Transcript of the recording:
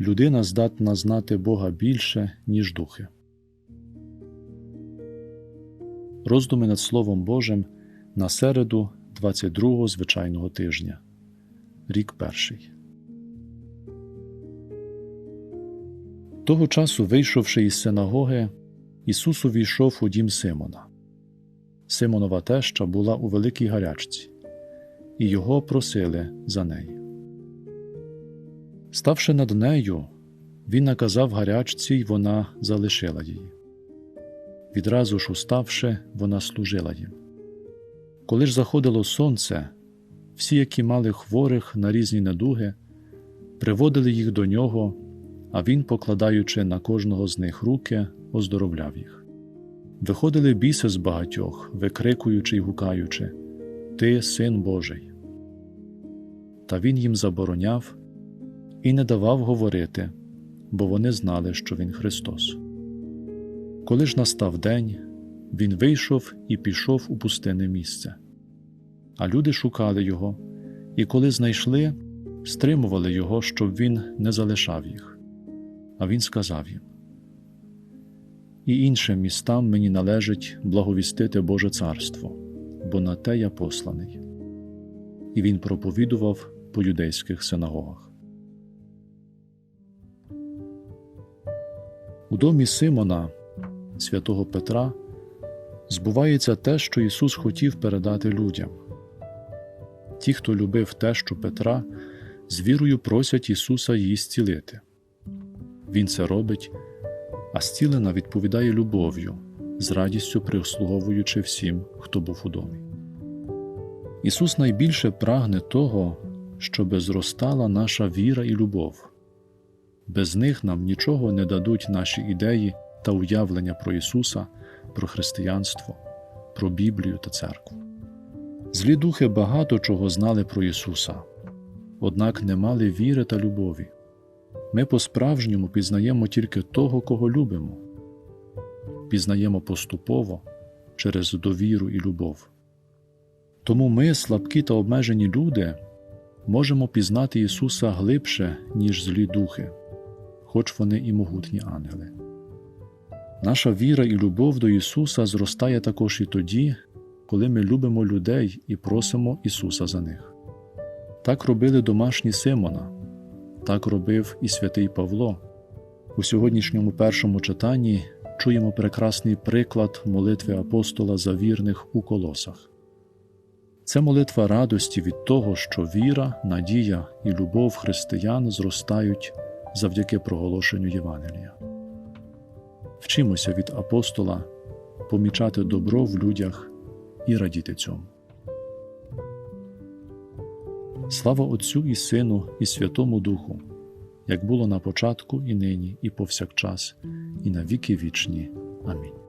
людина здатна знати Бога більше, ніж духи. Роздуми над Словом Божим на середу 22-го звичайного тижня. Рік перший. Того часу, вийшовши із синагоги, Ісус увійшов у дім Симона. Симонова теща була у великій гарячці, і його просили за неї. Ставши над нею, він наказав гарячці, й вона залишила її. Відразу ж уставши, вона служила їм. Коли ж заходило сонце, всі, які мали хворих на різні недуги, приводили їх до нього, а він, покладаючи на кожного з них руки, оздоровляв їх. Виходили біси з багатьох, викрикуючи й гукаючи Ти син Божий. Та він їм забороняв і не давав говорити, бо вони знали, що він Христос. Коли ж настав день, він вийшов і пішов у пустинне місце. А люди шукали його, і коли знайшли, стримували його, щоб він не залишав їх. А він сказав їм: І іншим містам мені належить благовістити Боже царство, бо на те я посланий. І він проповідував по юдейських синагогах. У домі Симона, святого Петра, збувається те, що Ісус хотів передати людям. Ті, хто любив тещу Петра, з вірою просять Ісуса її зцілити. Він це робить, а зцілена відповідає любов'ю, з радістю прислуговуючи всім, хто був у домі. Ісус найбільше прагне того, щоби зростала наша віра і любов. Без них нам нічого не дадуть наші ідеї та уявлення про Ісуса, про християнство, про Біблію та церкву. Злі духи багато чого знали про Ісуса, однак не мали віри та любові. Ми по-справжньому пізнаємо тільки того, кого любимо, пізнаємо поступово через довіру і любов. Тому ми, слабкі та обмежені люди, можемо пізнати Ісуса глибше, ніж злі духи, хоч вони і могутні ангели. Наша віра і любов до Ісуса зростає також і тоді, коли ми любимо людей і просимо Ісуса за них. Так робили домашні Симона, так робив і святий Павло. У сьогоднішньому першому читанні чуємо прекрасний приклад молитви апостола за вірних у колосах. Це молитва радості від того, що віра, надія і любов християн зростають завдяки проголошенню Євангелія. Вчимося від апостола помічати добро в людях і радіти цьому. Слава Отцю і Сину, і Святому Духу, як було на початку, і нині, і повсякчас, і на віки вічні. Амінь.